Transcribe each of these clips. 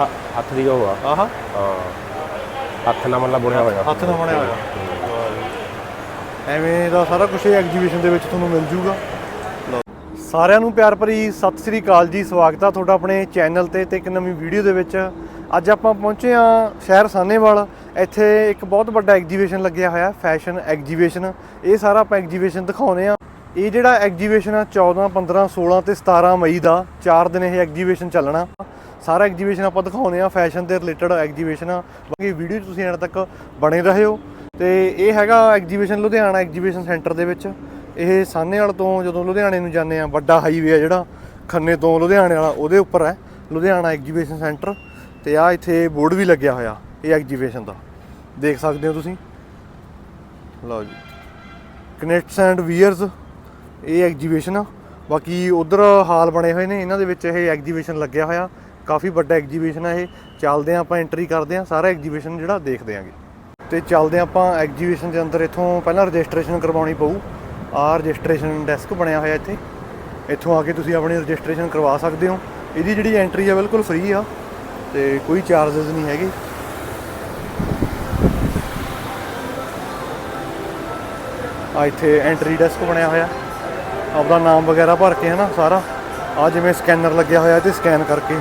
ਹੱਥ ਦੀ ਉਹ ਆ ਆਹ ਹਾਂ ਹੱਥ ਨਾਲ ਮਤਲਬ ਬੁਣਿਆ ਹੋਇਆ ਹੱਥ ਨਾਲ ਬਣਿਆ ਹੋਇਆ ਐਵੇਂ ਦਾ ਸਾਰਾ ਕੁਝ ਐਗਜੀਬਿਸ਼ਨ ਦੇ ਵਿੱਚ ਤੁਹਾਨੂੰ ਮਿਲ ਜੂਗਾ। ਸਾਰਿਆਂ ਨੂੰ ਪਿਆਰ ਭਰੀ ਸਤਿ ਸ੍ਰੀ ਅਕਾਲ ਜੀ ਸਵਾਗਤ ਆ ਤੁਹਾਡਾ ਆਪਣੇ ਚੈਨਲ ਤੇ ਤੇ ਇੱਕ ਨਵੀਂ ਵੀਡੀਓ ਦੇ ਵਿੱਚ। ਅੱਜ ਆਪਾਂ ਪਹੁੰਚੇ ਆ ਸ਼ਹਿਰ ਸਾਹਨੇਵਾਲ ਇੱਥੇ ਇੱਕ ਬਹੁਤ ਵੱਡਾ ਐਗਜੀਬਿਸ਼ਨ ਲੱਗਿਆ ਹੋਇਆ ਫੈਸ਼ਨ ਐਗਜੀਬਿਸ਼ਨ ਇਹ ਸਾਰਾ ਆਪਾਂ ਐਗਜੀਬਿਸ਼ਨ ਦਿਖਾਉਨੇ ਆ। ਇਹ ਜਿਹੜਾ ਐਗਜੀਬਿਸ਼ਨ ਆ 14 15 16 ਤੇ 17 ਮਈ ਦਾ 4 ਦਿਨ ਇਹ ਐਗਜੀਬਿਸ਼ਨ ਚੱਲਣਾ। ਸਾਰਾ ਐਗਜੀਬਿਸ਼ਨ ਆਪਾਂ ਦਿਖਾਉਨੇ ਆ ਫੈਸ਼ਨ ਦੇ ਰਿਲੇਟਡ ਐਗਜੀਬਿਸ਼ਨ ਆ। ਬਾਕੀ ਵੀਡੀਓ ਤੁਸੀਂ ਐਂਡ ਤੱਕ ਬਣੇ ਰਹਿਓ ਤੇ ਇਹ ਹੈਗਾ ਐਗਜੀਬਿਸ਼ਨ ਲੁਧਿਆਣਾ ਐਗਜੀਬਿਸ਼ਨ ਸੈਂਟਰ ਦੇ ਵਿੱਚ। ਇਹ ਸਾਹਨੇਵਾਲ ਤੋਂ ਜਦੋਂ ਲੁਧਿਆਣੇ ਨੂੰ ਜਾਂਦੇ ਆ, ਵੱਡਾ ਹਾਈਵੇ ਆ ਜਿਹੜਾ, ਖੰਨੇ ਤੋਂ ਲੁਧਿਆਣੇ ਵਾਲਾ, ਉਹਦੇ ਉੱਪਰ ਹੈ ਲੁਧਿਆਣਾ ਐਗਜੀਬਿਸ਼ਨ ਸੈਂਟਰ ਤੇ ਆ ਇੱਥੇ ਬੋਰਡ ਵੀ ਲੱਗਿਆ ਹੋਇਆ, ਇਹ ਐਗਜੀਬਿਸ਼ਨ ਦਾ। ਦੇਖ ਸਕਦੇ ਹੋ ਤੁਸੀਂ। ਲਓ ਜੀ। ਕਨੈਕਟਸ ਐਂਡ ਵੀਅਰਸ ਇਹ ਐਗਜੀਬਿਸ਼ਨ ਆ। ਬਾਕੀ ਉਧਰ ਹਾਲ ਬਣੇ ਹੋਏ ਨੇ, ਇਹਨਾਂ ਦੇ ਵਿੱਚ ਇਹ ਐਗਜੀਬਿਸ਼ਨ ਲੱਗਿਆ ਹੋਇਆ। ਕਾਫੀ ਵੱਡਾ ਐਗਜੀਬਿਸ਼ਨ ਹੈ ਇਹ। ਚੱਲਦੇ ਆ ਆਪਾਂ ਐਂਟਰੀ ਕਰਦੇ ਆ ਸਾਰਾ ਐਗਜੀਬਿਸ਼ਨ ਜਿਹੜਾ ਦੇਖਦੇ ਆਂਗੇ ਤੇ ਚੱਲਦੇ ਹਾਂ ਆਪਾਂ ਐਗਜੀਬਿਸ਼ਨ ਦੇ ਅੰਦਰ ਇੱਥੋਂ ਪਹਿਲਾਂ ਰਜਿਸਟ੍ਰੇਸ਼ਨ ਕਰਵਾਉਣੀ ਪਊ। ਆ ਰਜਿਸਟ੍ਰੇਸ਼ਨ ਡੈਸਕ ਬਣਿਆ ਹੋਇਆ ਇੱਥੇ। ਇੱਥੋਂ ਆ ਕੇ ਤੁਸੀਂ ਆਪਣੀ ਰਜਿਸਟ੍ਰੇਸ਼ਨ ਕਰਵਾ ਸਕਦੇ ਹੋ। ਇਹਦੀ ਜਿਹੜੀ ਐਂਟਰੀ ਆ ਬਿਲਕੁਲ ਫ੍ਰੀ ਆ। ਤੇ ਕੋਈ ਚਾਰजेस ਨਹੀਂ ਹੈਗੇ। ਆ ਇੱਥੇ ਐਂਟਰੀ ਡੈਸਕ ਬਣਿਆ ਹੋਇਆ। ਆਪਦਾ ਨਾਮ ਵਗੈਰਾ ਭਰ ਕੇ ਹੈ ਨਾ ਸਾਰਾ। ਆ ਜਿਵੇਂ ਸਕੈਨਰ ਲੱਗਿਆ ਹੋਇਆ ਤੇ ਸਕੈਨ ਕਰਕੇ।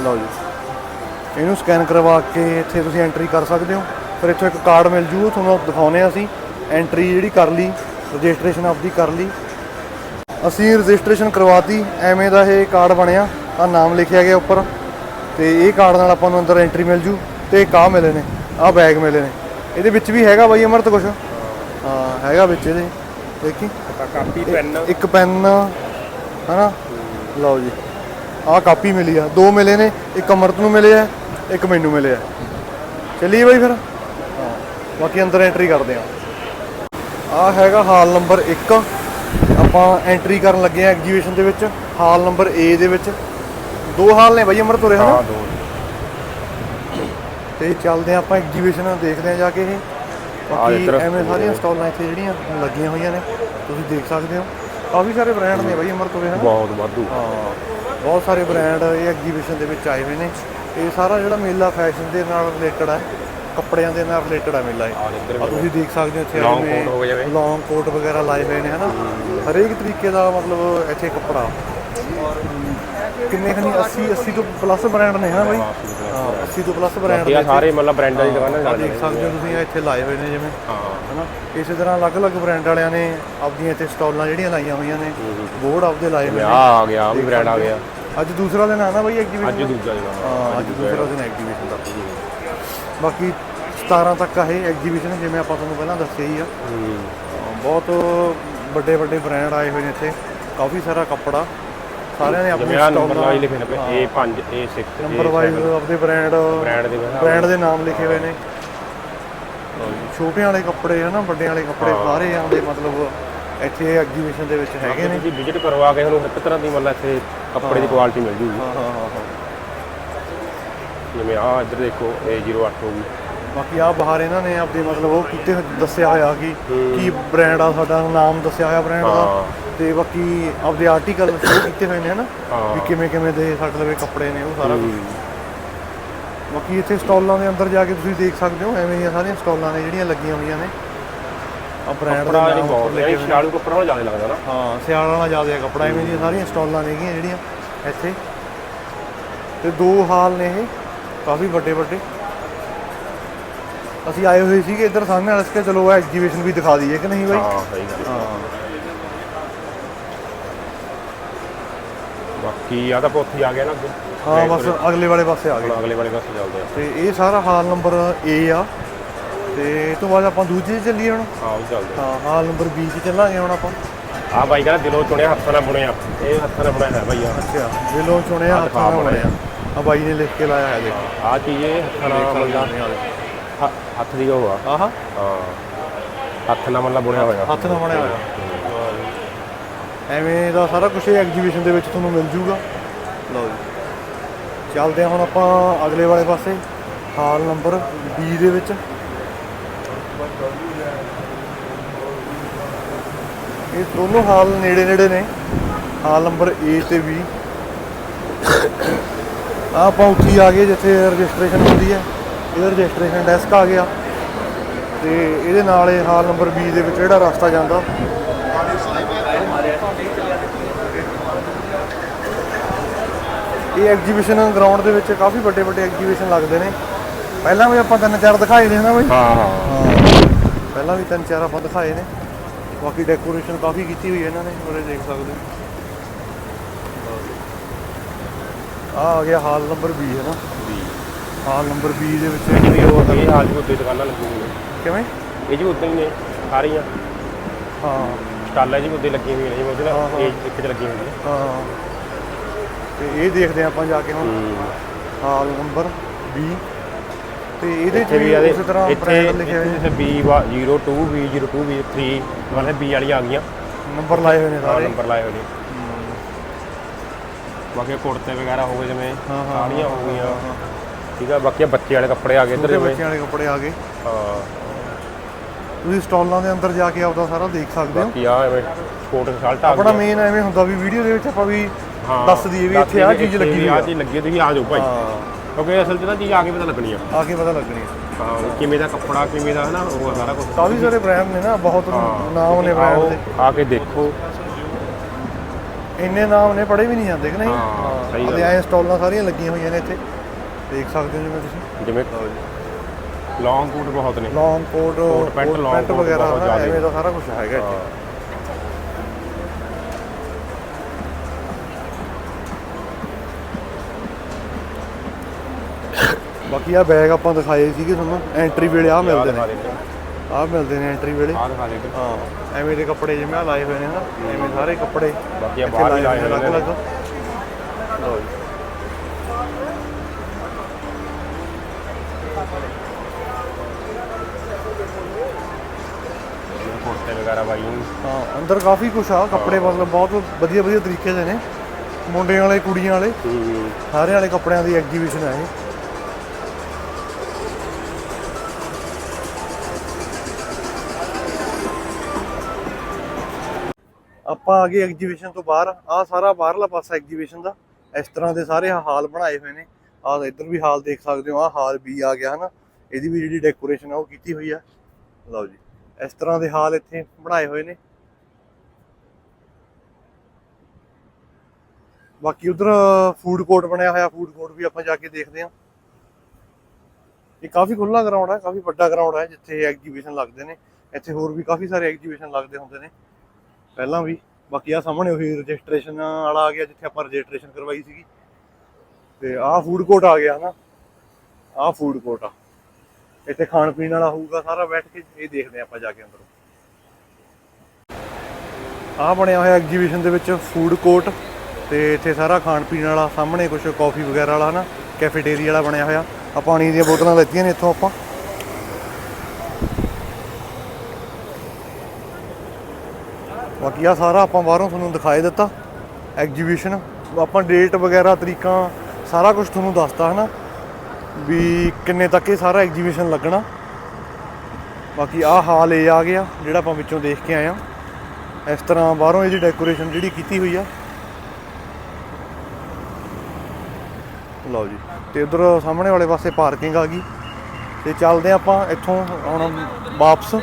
ਲਓ ਜੀ। ਇਹਨੂੰ ਸਕੈਨ ਕਰਵਾ ਕੇ ਇੱਥੇ ਤੁਸੀਂ ਐਂਟਰੀ ਕਰ ਸਕਦੇ ਹੋ। ਫਿਰ ਇੱਥੋਂ ਇੱਕ ਕਾਰਡ ਮਿਲ ਜੂ ਤੁਹਾਨੂੰ ਦਿਖਾਉਨੇ ਆ ਅਸੀਂ। ਐਂਟਰੀ ਜਿਹੜੀ ਕਰ ਲਈ ਰਜਿਸਟ੍ਰੇਸ਼ਨ ਆਪਦੀ ਕਰ ਲਈ। ਅਸੀਂ ਰਜਿਸਟ੍ਰੇਸ਼ਨ ਕਰਵਾਤੀ ਐਵੇਂ ਦਾ ਇਹ ਕਾਰਡ ਬਣਿਆ। ਆ ਨਾਮ ਲਿਖਿਆ ਗਿਆ ਉੱਪਰ। ਤੇ ਇਹ ਕਾਰਡ ਨਾਲ ਆਪਾਂ ਨੂੰ ਅੰਦਰ ਐਂਟਰੀ ਮਿਲ ਜੂ ਤੇ ਆਹ ਮਿਲੇ ਨੇ ਆਹ ਬੈਗ ਮਿਲੇ ਨੇ। ਇਹਦੇ ਵਿੱਚ ਵੀ ਹੈਗਾ ਬਾਈ ਅਮਰਤ ਕੁਛ? ਹਾਂ ਹੈਗਾ ਵਿੱਚ ਇਹਦੇ। ਦੇਖੀ। ਕਾਪੀ ਪੈਨ ਇੱਕ ਪੈਨ ਹਨਾ? ਲਓ ਜੀ। ਆਹ ਕਾਪੀ ਮਿਲੀ ਆ। ਦੋ ਮਿਲੇ ਨੇ ਇੱਕ ਅਮਰਤ ਨੂੰ ਮਿਲੇ ਆ ਇੱਕ ਮੈਨੂੰ ਮਿਲੇ ਆ। ਚੱਲੀਏ ਬਾਈ ਫਿਰ। ਬਾਕੀ ਅੰਦਰ ਐਂਟਰੀ ਕਰਦੇ ਆ। ਆ ਹੈਗਾ ਹਾਲ ਨੰਬਰ 1 ਆਪਾਂ ਐਂਟਰੀ ਕਰਨ ਲੱਗੇ ਆ ਐਗਜੀਬਿਸ਼ਨ ਦੇ ਵਿੱਚ ਹਾਲ ਨੰਬਰ A ਦੇ ਵਿੱਚ। ਦੋ ਹਾਲ ਨੇ ਬਾਈ ਅਮਰਤ ਉਰੇ ਹਨਾ? ਹਾਂ ਦੋ ਤੇ ਚੱਲਦੇ ਆ ਆਪਾਂ ਐਗਜੀਬਿਸ਼ਨ ਦੇਖਦੇ ਆ ਜਾ ਕੇ ਇਹ। ਬਾਕੀ ਐਵੇਂ ਸਾਰੀਆਂ ਸਟਾਲਾਂ ਇੱਥੇ ਜਿਹੜੀਆਂ ਲੱਗੀਆਂ ਹੋਈਆਂ ਨੇ ਤੁਸੀਂ ਦੇਖ ਸਕਦੇ ਹੋ। ਕਾਫੀ ਸਾਰੇ ਬ੍ਰਾਂਡ ਨੇ ਬਾਈ ਅਮਰਤ ਉਰੇ ਹਨਾ? ਬਹੁਤ ਵਾਧੂ। ਹਾਂ। ਬਹੁਤ ਸਾਰੇ ਬ੍ਰਾਂਡ ਇਹ ਐਗਜੀਬਿਸ਼ਨ ਦੇ ਵਿੱਚ ਆਏ ਹੋਏ ਨੇ। ਇਹ ਸਾਰਾ ਜਿਹੜਾ ਮੇਲਾ ਫੈਸ਼ਨ ਦੇ ਨਾਲ ਰਿਲੇਟਡ ਹੈ ਕੱਪੜਿਆਂ ਦੇ ਨਾਲ ਰਿਲੇਟਡ ਹੈ ਮੇਲਾ ਇਹ। ਆ ਆ ਤੁਸੀਂ ਦੇਖ ਸਕਦੇ ਹੋ ਇੱਥੇ ਹੋ ਜਾਵੇ। ਲੌਂਗ ਕੋਟ ਵਗੈਰਾ ਲਾਏ ਹੋਏ ਨੇ ਹਨਾ? ਹਰੇਕ ਤਰੀਕੇ ਦਾ ਮਤਲਬ ਇੱਥੇ ਕੱਪੜਾ। ਕਿੰਨੇ ਖਨੀ 80 80 ਤੋਂ ਪਲੱਸ ਬ੍ਰਾਂਡ ਨੇ ਹਨਾ ਬਾਈ? ਹਾਂ 80 ਤੋਂ ਪਲੱਸ ਬ੍ਰਾਂਡ ਇਹ ਸਾਰੇ ਮਤਲਬ ਬ੍ਰਾਂਡਾਂ ਦੀ ਦੁਕਾਨਾਂ ਆ ਨਾਲ ਦੇਖ ਸਕਦੇ ਹੋ ਤੁਸੀਂ ਇੱਥੇ ਲਾਏ ਹੋਏ ਨੇ ਜਿਵੇਂ। ਹਾਂ। ਹਨਾ? ਇਸੇ ਤਰ੍ਹਾਂ ਅਲੱਗ-ਅਲੱਗ ਬ੍ਰਾਂਡ ਵਾਲਿਆਂ ਨੇ ਆਪਦੀਆਂ ਇੱਥੇ ਸਟਾਲਾਂ ਜਿਹੜੀਆਂ ਲਾਈਆਂ ਹੋਈਆਂ ਨੇ ਬੋਰਡ ਆਪਦੇ ਲਾਏ ਹੋਏ ਆ ਨੇ। ਆ ਗਿਆ ਆ ਵੀ ਬ੍ਰਾਂਡ ਆ ਗਿਆ। ਅੱਜ ਦੂਸਰਾ ਦਿਨ ਆ ਨਾ ਬਾਈ ਐਗਜੀਬਿਸ਼ਨ ਅੱਜ ਦੂਜਾ ਜਿਹੜਾ ਹਾਂ ਅੱਜ ਦੂਸਰਾ ਦਿਨ। ਐਗਜੀਬਿਸ਼ਨ ਦਾ। ਬਾਕੀ 17 ਤੱਕ ਆ ਇਹ ਐਗਜੀਬਿਸ਼ਨ ਜਿਵੇਂ ਆਪਾਂ ਤੁਹਾਨੂੰ ਪਹਿਲਾਂ ਦੱਸਿਆ ਹੀ ਆ। ਬਹੁਤ ਵੱਡੇ ਵੱਡੇ ਬ੍ਰਾਂਡ ਆਏ ਹੋਏ ਨੇ ਇੱਥੇ। ਕਾਫੀ ਸਾਰਾ ਕੱਪੜਾ। ਸਾਰਿਆਂ ਨੇ ਆਪਣੇ ਨੰਬਰ ਵਾਈਜ਼ ਲਿਖੇ ਨੇ ਹਾਂ। A5 A6 ਨੰਬਰ ਵਾਈਜ਼ ਆਪਦੇ ਬ੍ਰਾਂਡ ਬ੍ਰਾਂਡ ਦੇ ਬ੍ਰਾਂਡ ਦੇ ਨਾਮ ਲਿਖੇ ਹੋਏ ਨੇ। ਛੋਟਿਆਂ ਵਾਲੇ ਕੱਪੜੇ ਹਨਾ ਵੱਡਿਆਂ ਵਾਲੇ ਕੱਪੜੇ ਸਾਰੇ ਆਉਂਦੇ ਮਤਲਬ ਇੱਥੇ ਐਗਜੀਬਿਸ਼ਨ ਦੇ ਵਿੱਚ ਹੈਗੇ ਨੇ। ਤੁਸੀਂ ਵਿਜ਼ਿਟ ਕਰਵਾ ਕੇ ਤੁਹਾਨੂੰ ਹਰ ਇੱਕ ਤਰ੍ਹਾਂ ਦੀ ਮਤਲਬ ਇੱਥੇ ਕੱਪੜੇ ਦੀ ਕੁਆਲਿਟੀ ਮਿਲ ਜੂਗੀ। ਹਾਂ ਹਾਂ ਹਾਂ ਹਾਂ। ਜਿਵੇਂ ਆ ਇੱਧਰ ਦੇਖੋ A08 ਹੋ ਗਈ। ਬਾਕੀ ਆ ਬਾਹਰ ਇਹਨਾਂ ਨੇ ਆਪਦੇ ਮਤਲਬ ਉਹ ਕੀਤੇ ਦੱਸਿਆ ਹੋਇਆ ਕਿ। ਕੀ ਬ੍ਰਾਂਡ ਆ ਸਾਡਾ ਨਾਮ ਦੱਸਿਆ ਹੋਇਆ ਬ੍ਰਾਂਡ ਦਾ। ਤੇ ਬਾਕੀ ਆਪਦੇ ਆਰਟੀਕਲ ਸ਼ੋ ਕੀਤੇ ਹੋਏ ਨੇ ਹਨਾ। ਵੀ ਕਿਵੇਂ ਕਿਵੇਂ ਦੇ ਸਾਡੇ ਲਵੇ ਕੱਪੜੇ ਨੇ ਉਹ ਸਾਰਾ ਕੁਝ। ਬਾਕੀ ਇੱਥੇ ਸਟਾਲਾਂ ਦੇ ਅੰਦਰ ਜਾ ਕੇ ਤੁਸੀਂ ਦੇਖ ਸਕਦੇ ਹੋ ਐਵੇਂ ਦੀਆਂ ਸਾਰੀਆਂ ਸਟਾਲਾਂ ਨੇ ਜਿਹੜੀਆਂ ਲੱਗੀਆਂ ਹੋਈਆਂ ਨੇ। ਆ ਬ੍ਰਾਂਡ ਦਾ ਨਾਮ ਬਹੁਤ ਹੋਏ ਨੇ। ਸ਼ਾਲੂ ਕੱਪੜਾ ਨਾਲ ਜ਼ਿਆਦਾ ਲੱਗਦਾ ਨਾ। ਹਾਂ ਸਿਆਲ ਵਾਲਾ ਜ਼ਿਆਦਾ ਕੱਪੜਾ ਐਵੇਂ ਦੀਆਂ ਸਾਰੀਆਂ ਸਟਾਲਾਂ ਨੇਗੀਆਂ ਜਿਹੜੀਆਂ ਇੱਥੇ। ਤੇ ਦੋ ਹਾਲ ਨੇ ਇਹ ਕਾਫੀ ਵੱਡੇ ਵੱਡੇ। ਅਸੀਂ ਆਏ ਹੋਏ ਸੀਗੇ ਇੱਧਰ ਸਾਹਮਣੇ ਵਾਲੇ ਸਕੇ ਚਲੋ ਐਗਜੀਬਿਸ਼ਨ ਵੀ ਦਿਖਾ ਦਈਏ ਕਿ ਨਹੀਂ ਬਾਈ? ਹਾਂ ਸਹੀ ਗੱਲ ਹਾਂ। ਬਾਕੀ ਆ ਤਾਂ ਪੋਥੀ ਆ ਗਿਆ ਨਾ ਅੱਗੇ। ਹਾਂ ਬਸ ਅਗਲੇ ਵਾਲੇ ਪਾਸੇ ਆ ਗਏ। ਹੁਣ ਅਗਲੇ ਵਾਲੇ ਪਾਸੇ ਚੱਲਦੇ ਆ। ਤੇ ਇਹ ਸਾਰਾ ਹਾਲ ਨੰਬਰ A ਆ। ਤੇ ਇਹ ਤੋਂ ਬਾਅਦ ਆਪਾਂ ਦੂਜੇ 'ਚ ਚੱਲੀਏ ਹੁਣ। ਹਾਂ ਉਹ ਚੱਲਦੇ ਹਾਂ ਹਾਲ ਨੰਬਰ B 'ਚ ਚੱਲਾਂਗੇ ਹੁਣ ਆਪਾਂ। ਆ ਬਾਈ ਕਹਿੰਦਾ ਦਿਲੋਂ ਚੁਣਿਆ ਹੱਥਾਂ ਨਾਲ ਬੁਣਿਆ। ਇਹ ਹੱਥਾਂ ਨਾਲ ਬਣਾਇਆ ਹੈ ਬਾਈ ਆ। ਅੱਛਾ ਦਿਲੋਂ ਚੁਣਿਆ ਹੱਥਾਂ ਨਾਲ ਬਣਿਆ। ਆ ਬਾਈ ਨੇ ਲਿਖ ਕੇ ਲਾਇਆ ਹੈ। ਦੇਖੋ ਆ ਚੀਜ਼ ਇਹ ਹੱਥਾਂ ਨਾਲ ਹ- ਹੱਥ ਦੀ ਉਹ ਆ। ਆਹ। ਹਾਂ। ਹੱਥ ਨਾਲ ਮਤਲਬ ਬੁਣਿਆ ਹੋਇਆ। ਹੱਥ ਨਾਲ ਬਣਿਆ ਹੋਇਆ। ਐਵੇਂ ਦਾ ਸਾਰਾ ਕੁਝ ਐਗਜੀਬਿਸ਼ਨ ਦੇ ਵਿੱਚ ਤੁਹਾਨੂੰ ਮਿਲ ਜੂਗਾ। ਲਓ ਜੀ। ਚੱਲਦੇ ਹਾਂ ਹੁਣ ਆਪਾਂ ਅਗਲੇ ਵਾਲੇ ਪਾਸੇ, ਹਾਲ ਨੰਬਰ B ਦੇ ਵਿੱਚ। ਇਹ ਦੋਨੋਂ ਹਾਲ ਨੇੜੇ ਨੇੜੇ ਨੇ। ਹਾਲ ਨੰਬਰ A ਤੇ B ਆਪਾਂ ਉੱਥੇ ਹੀ ਆ ਗਏ ਜਿੱਥੇ ਰਜਿਸਟ੍ਰੇਸ਼ਨ ਹੁੰਦੀ ਹੈ। ਇਹਦਾ ਰਜਿਸਟ੍ਰੇਸ਼ਨ ਡੈਸਕ ਆ ਗਿਆ। ਤੇ ਇਹਦੇ ਨਾਲ ਇਹ ਹਾਲ ਨੰਬਰ 20 ਦੇ ਵਿੱਚ ਜਿਹੜਾ ਰਸਤਾ ਜਾਂਦਾ। ਇਹ ਐਗਜੀਬਿਸ਼ਨ ਗਰਾਊਂਡ ਦੇ ਵਿੱਚ ਕਾਫੀ ਵੱਡੇ ਵੱਡੇ ਐਗਜੀਬਿਸ਼ਨ ਲੱਗਦੇ ਨੇ। ਪਹਿਲਾਂ ਵੀ ਆਪਾਂ ਤਿੰਨ ਚਾਰ ਦਿਖਾਏ ਨੇ ਨਾ ਬਈ? ਹਾਂ ਹਾਂ। ਪਹਿਲਾਂ ਵੀ ਤਿੰਨ ਚਾਰ ਆਪਾਂ ਦਿਖਾਏ ਨੇ। ਬਾਕੀ ਡੈਕੋਰੇਸ਼ਨ ਕਾਫੀ ਕੀਤੀ ਹੋਈ ਹੈ ਇਹਨਾਂ ਨੇ ਉਰੇ ਦੇਖ ਸਕਦੇ ਆ ਆ ਗਿਆ ਹਾਲ ਨੰਬਰ 20 ਹੈ ਨਾ? ਹਾਲ ਨੰਬਰ 20 ਦੇ ਵਿੱਚ ਇਹ ਹਾਲ ਜੀ ਉੱਤੇ ਦੁਕਾਨਾਂ ਲੱਗੀਆਂ ਨੇ ਕਿਵੇਂ? ਇਹ ਜੀ ਉੱਤੇ ਹੀ ਨੇ ਸਾਰੀਆਂ। ਹਾਂ। ਸਟਾਲਾਂ ਜੀ ਉੱਤੇ ਲੱਗੀਆਂ ਹੋਈਆਂ ਨੇ ਜੀ ਉਹਦੇ ਹਾਂ, ਨਾਲ। ਇਹ ਇੱਕ ਚ ਲੱਗੀਆਂ ਹੋਈਆਂ ਨੇ। ਹਾਂ। ਤੇ ਇਹ ਦੇਖਦੇ ਹਾਂ ਆਪਾਂ ਜਾ ਕੇ ਹੁਣ। ਹੂੰ। ਹਾਲ ਨੰਬਰ 20 ਤੇ ਇਹਦੇ ਚ ਵੀ ਉਸੇ ਤਰ੍ਹਾਂ ਇੱਥੇ ਬ੍ਰਾਂਡ ਲਿਖੇ ਹੋਏ ਨੇ B02 B02 B3 ਵਾਲੇ B ਵਾਲੀਆਂ ਆ ਗਈਆਂ। ਨੰਬਰ ਲਾਏ ਹੋਏ ਨੇ ਸਾਰਾ ਸਾਰੇ। ਨੰਬਰ ਲਾਏ ਹੋਏ ਨੇ। ਬਾਕੀ ਕੁੜਤੇ ਵਗੈਰਾ ਹੋ ਗਏ ਜਿਵੇਂ ਹਾਂ, ਹਾਂ, ਸਾੜੀਆਂ ਹੋ ਗਈਆਂ। ਠੀਕ ਆ ਬਾਕੀ ਆਹ ਬੱਚੇ ਵਾਲੇ ਕੱਪੜੇ ਆ ਗਏ ਇੱਧਰ ਛੋਟੇ ਜਿਵੇਂ। ਬੱਚਿਆਂ ਵਾਲੇ ਕੱਪੜੇ ਆ ਗਏ। ਹਾਂ। ਤੁਸੀਂ ਸਟਾਲਾਂ ਦੇ ਅੰਦਰ ਜਾ ਕੇ ਆਪਦਾ ਸਾਰਾ ਦੇਖ ਸਕਦੇ ਹੋ। ਬਾਕੀ ਆ ਐਵੇਂ ਕੋਟ ਸ਼ਰਟ ਆ ਆਪਣਾ। ਮੇਨ ਐਵੇਂ ਹੁੰਦਾ ਵੀ ਵੀਡੀਓ ਦੇ ਵਿੱਚ ਆਪਾਂ ਵੀ ਹਾਂ, ਦੱਸ ਦਈਏ ਵੀ ਇੱਥੇ ਦਈਏ ਚੀਜ਼ ਲੱਗੀ ਹੋਈ ਆ। ਚੀਜ਼ ਲੱਗੀ ਹੈ, ਤੁਸੀਂ ਆ ਜਾਓ ਭਾਈ। ਹਾਂ। ਕਿਉਂਕਿ ਅਸਲ 'ਚ ਨਾ ਚੀਜ਼ ਆ ਕੇ ਪਤਾ ਲੱਗਣੀ ਆ। ਆ ਕੇ ਪਤਾ ਲੱਗਣੀ ਹੈ ਹਾਂ ਕਿਵੇਂ ਦਾ ਕੱਪੜਾ ਕਿਵੇਂ ਦਾ ਹੈ ਨਾ ਉਹ ਸਾਰਾ ਕੁਝ ਕਾਫੀ ਸਾਰੇ ਬ੍ਰਾਂਡ ਨੇ ਨਾ ਬਹੁਤ ਨਾਮ ਨੇ ਬ੍ਰਾਂਡ ਦੇ। ਆ ਕੇ ਦੇਖੋ। ਇੰਨੇ ਨਾਮ ਨੇ ਪੜੇ ਵੀ ਨਹੀਂ ਜਾਂਦੇ ਕਿ ਨਹੀਂ? ਹਾਂ, ਸਹੀ ਗੱਲ ਐ ਸਟਾਲਾਂ ਸਾਰੀਆਂ ਲੱਗੀਆਂ ਹੋਈਆਂ ਨੇ ਇੱਥੇ। ਦੇਖ ਸਕਦੇ ਹੋ ਜਿਵੇਂ ਤੁਸੀਂ। ਜਿਵੇਂ ਲੌਂਗ ਕੋਟ ਬਹੁਤ ਨੇ। Long coat coat, pant, pant coat ਵਗੈਰਾ ਹਨਾ। ਐਵੇਂ ਦਾ ਸਾਰਾ ਕੁਝ ਹੈਗਾ ਇੱਥੇ। ਬਾਕੀ ਆ ਬੈਗ ਆਪਾਂ ਦਿਖਾਏ ਸੀਗੇ ਤੁਹਾਨੂੰ ਐਂਟਰੀ ਵੇਲੇ ਆ ਮਿਲਦੇ ਨੇ। ਆ ਮਿਲਦੇ ਨੇ ਐਂਟਰੀ ਵੇਲੇ। ਆ ਦਿਖਾ ਦਿੰਦੇ ਹਾਂ ਐਵੇਂ ਦੇ ਕੱਪੜੇ ਜਿਵੇਂ ਆ ਲਾਏ ਹੋਏ ਨੇ ਨਾ ਐਵੇਂ ਸਾਰੇ ਕੱਪੜੇ ਬਾਕੀ ਆ ਬਾਹਰ ਵੀ ਲਾਏ ਹੋਏ ਨੇ ਹੋਏ ਨੇ। ਅਲੱਗ-ਅਲੱਗ। ਕੁੜਤੇ ਵਗੈਰਾ ਬਾਈ ਹਾਂ ਅੰਦਰ ਕਾਫੀ ਕੁਛ ਆ ਕੱਪੜੇ ਮਤਲਬ ਬਹੁਤ ਵਧੀਆ ਵਧੀਆ ਤਰੀਕੇ ਦੇ ਨੇ। ਮੁੰਡਿਆਂ ਵਾਲੇ ਕੁੜੀਆਂ ਵਾਲੇ ਹੂੰ। ਸਾਰਿਆਂ ਵਾਲੇ ਕੱਪੜਿਆਂ ਦੀ ਐਗਜੀਬਿਸ਼ਨ ਹੈ ਇਹ। ਆਪਾਂ ਆ ਗਏ ਐਗਜੀਬਿਸ਼ਨ ਤੋਂ ਬਾਹਰ। ਆ ਸਾਰਾ ਬਾਹਰਲਾ ਪਾਸਾ ਐਗਜੀਬਿਸ਼ਨ ਦਾ। ਇਸ ਤਰ੍ਹਾਂ ਦੇ ਸਾਰੇ ਹਾਲ ਬਣਾਏ ਹੋਏ ਨੇ। ਆ ਇੱਧਰ ਵੀ ਹਾਲ ਦੇਖ ਸਕਦੇ ਹੋ ਆ ਹਾਲ ਵੀ ਆ ਗਿਆ ਹਨਾ। ਇਹਦੀ ਵੀ ਜਿਹੜੀ ਡੈਕੋਰੇਸ਼ਨ ਆ ਉਹ ਕੀਤੀ ਹੋਈ ਆ। ਲਓ ਜੀ। ਇਸ ਤਰ੍ਹਾਂ ਦੇ ਹਾਲ ਇੱਥੇ ਬਣਾਏ ਹੋਏ ਨੇ। ਬਾਕੀ ਉਧਰ ਫੂਡ ਕੋਰਟ ਬਣਿਆ ਹੋਇਆ ਫੂਡ ਕੋਰਟ ਵੀ ਆਪਾਂ ਜਾ ਕੇ ਦੇਖਦੇ ਹਾਂ। ਇਹ ਕਾਫੀ ਖੁੱਲਾ ਗਰਾਊਂਡ ਹੈ, ਕਾਫੀ ਵੱਡਾ ਗਰਾਊਂਡ ਹੈ, ਜਿੱਥੇ ਐਗਜੀਬਿਸ਼ਨ ਲੱਗਦੇ ਨੇ। ਇੱਥੇ ਹੋਰ ਵੀ ਕਾਫੀ ਸਾਰੇ ਐਗਜੀਬਿਸ਼ਨ ਲੱਗਦੇ ਹੁੰਦੇ ਨੇ। ਪਹਿਲਾਂ ਵੀ, ਬਾਕੀ ਆ ਸਾਹਮਣੇ ਉਹੀ ਰਜਿਸਟ੍ਰੇਸ਼ਨ ਵਾਲਾ ਆ ਗਿਆ, ਜਿੱਥੇ ਆਪਾਂ ਰਜਿਸਟ੍ਰੇਸ਼ਨ ਕਰਵਾਈ ਸੀਗੀ। ਤੇ ਆਹ ਫੂਡ ਕੋਰਟ ਆ ਗਿਆ ਹਨਾ। ਆਹ ਫੂਡ ਕੋਰਟ ਆ। ਇੱਥੇ ਖਾਣ ਪੀਣ ਵਾਲਾ ਹੋਊਗਾ, ਸਾਰਾ ਬੈਠ ਕੇ ਇਹ ਦੇਖਦੇ ਹਾਂ ਆਪਾਂ ਜਾ ਕੇ ਅੰਦਰ। ਆਹ ਬਣਿਆ ਹੋਇਆ ਐਗਜੀਬਿਸ਼ਨ ਦੇ ਵਿੱਚ ਫੂਡ ਕੋਰਟ ਤੇ ਇੱਥੇ ਸਾਰਾ ਖਾਣ ਪੀਣ ਵਾਲਾ, ਸਾਹਮਣੇ ਕੁਝ ਕਾਫੀ ਵਗੈਰਾ ਵਾਲਾ ਹਨਾ ਕੈਫੇਟੇਰੀਆ ਵਾਲਾ ਬਣਿਆ ਹੋਇਆ। ਆ ਪਾਣੀ ਦੀਆਂ ਬੋਤਲਾਂ ਲੈਤੀਆਂ ਨੇ ਇੱਥੋਂ ਆਪਾਂ। ਬਾਕੀ ਆ ਸਾਰਾ ਆਪਾਂ ਬਾਹਰੋਂ ਤੁਹਾਨੂੰ ਦਿਖਾਈ ਦਿੱਤਾ ਐਗਜੀਬਿਸ਼ਨ ਆਪਾਂ ਡੇਟ ਵਗੈਰਾ, ਤਰੀਕਾਂ, ਸਾਰਾ ਕੁਝ ਤੁਹਾਨੂੰ ਦੱਸਤਾ ਹਨਾ। ਵੀ ਕਿੰਨੇ ਤੱਕ ਇਹ ਸਾਰਾ ਐਗਜੀਬਿਸ਼ਨ ਲੱਗਣਾ। ਬਾਕੀ ਆਹ ਹਾਲ ਇਹ ਆ ਗਿਆ, ਜਿਹੜਾ ਆਪਾਂ ਵਿੱਚੋਂ ਦੇਖ ਕੇ ਆਏ ਆ ਇਸ ਤਰ੍ਹਾਂ ਬਾਹਰੋਂ ਇਹਦੀ ਡੈਕੋਰੇਸ਼ਨ ਜਿਹੜੀ ਕੀਤੀ ਹੋਈ ਆ। ਲਓ ਜੀ, ਤੇ ਉਧਰ ਸਾਹਮਣੇ ਵਾਲੇ ਪਾਸੇ ਪਾਰਕਿੰਗ ਆ ਗਈ। ਤੇ ਚੱਲਦੇ ਹਾਂ ਆਪਾਂ ਇੱਥੋਂ ਹੁਣ ਵਾਪਸ।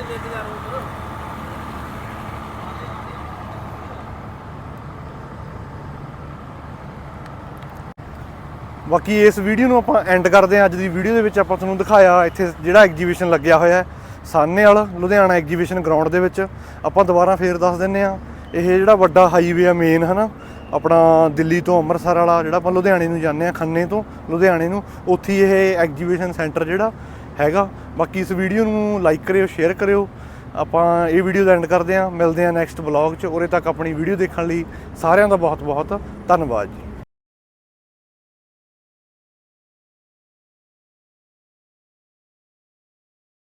ਬਾਕੀ ਇਸ ਵੀਡੀਓ ਨੂੰ ਆਪਾਂ ਐਂਡ ਕਰਦੇ ਹਾਂ। ਅੱਜ ਦੀ ਵੀਡੀਓ ਦੇ ਵਿੱਚ ਆਪਾਂ ਤੁਹਾਨੂੰ ਦਿਖਾਇਆ, ਇੱਥੇ ਜਿਹੜਾ ਐਗਜੀਬਿਸ਼ਨ ਲੱਗਿਆ ਹੋਇਆ ਹੈ। ਸਾਨੇ ਵਾਲਾ, ਲੁਧਿਆਣਾ ਐਗਜੀਬਿਸ਼ਨ ਗਰਾਊਂਡ ਦੇ ਵਿੱਚ। ਆਪਾਂ ਦੁਬਾਰਾ ਫੇਰ ਦੱਸ ਦਿੰਨੇ ਆ ਇਹ ਜਿਹੜਾ ਵੱਡਾ ਹਾਈਵੇ ਆ ਮੇਨ ਹਨਾ? ਆਪਣਾ ਦਿੱਲੀ ਤੋਂ ਅੰਮ੍ਰਿਤਸਰ ਵਾਲਾ, ਜਿਹੜਾ ਆਪਾਂ ਲੁਧਿਆਣੇ ਨੂੰ ਜਾਂਦੇ ਆ ਖੰਨੇ ਤੋਂ ਲੁਧਿਆਣੇ ਨੂੰ। ਉੱਥੇ ਹੀ ਇਹ ਐਗਜੀਬਿਸ਼ਨ ਸੈਂਟਰ ਜਿਹੜਾ ਹੈਗਾ। ਬਾਕੀ ਇਸ ਵੀਡੀਓ ਨੂੰ ਲਾਈਕ ਕਰਿਓ ਸ਼ੇਅਰ ਕਰਿਓ। ਆਪਾਂ ਇਹ ਵੀਡੀਓ ਦਾ ਐਂਡ ਕਰਦੇ ਆ ਮਿਲਦੇ ਆ ਨੈਕਸਟ ਬਲੌਗ 'ਚ। ਉਰੇ ਤੱਕ ਆਪਣੀ ਵੀਡੀਓ ਦੇਖਣ ਲਈ ਸਾਰਿਆਂ ਦਾ ਬਹੁਤ ਬਹੁਤ ਧੰਨਵਾਦ ਜੀ।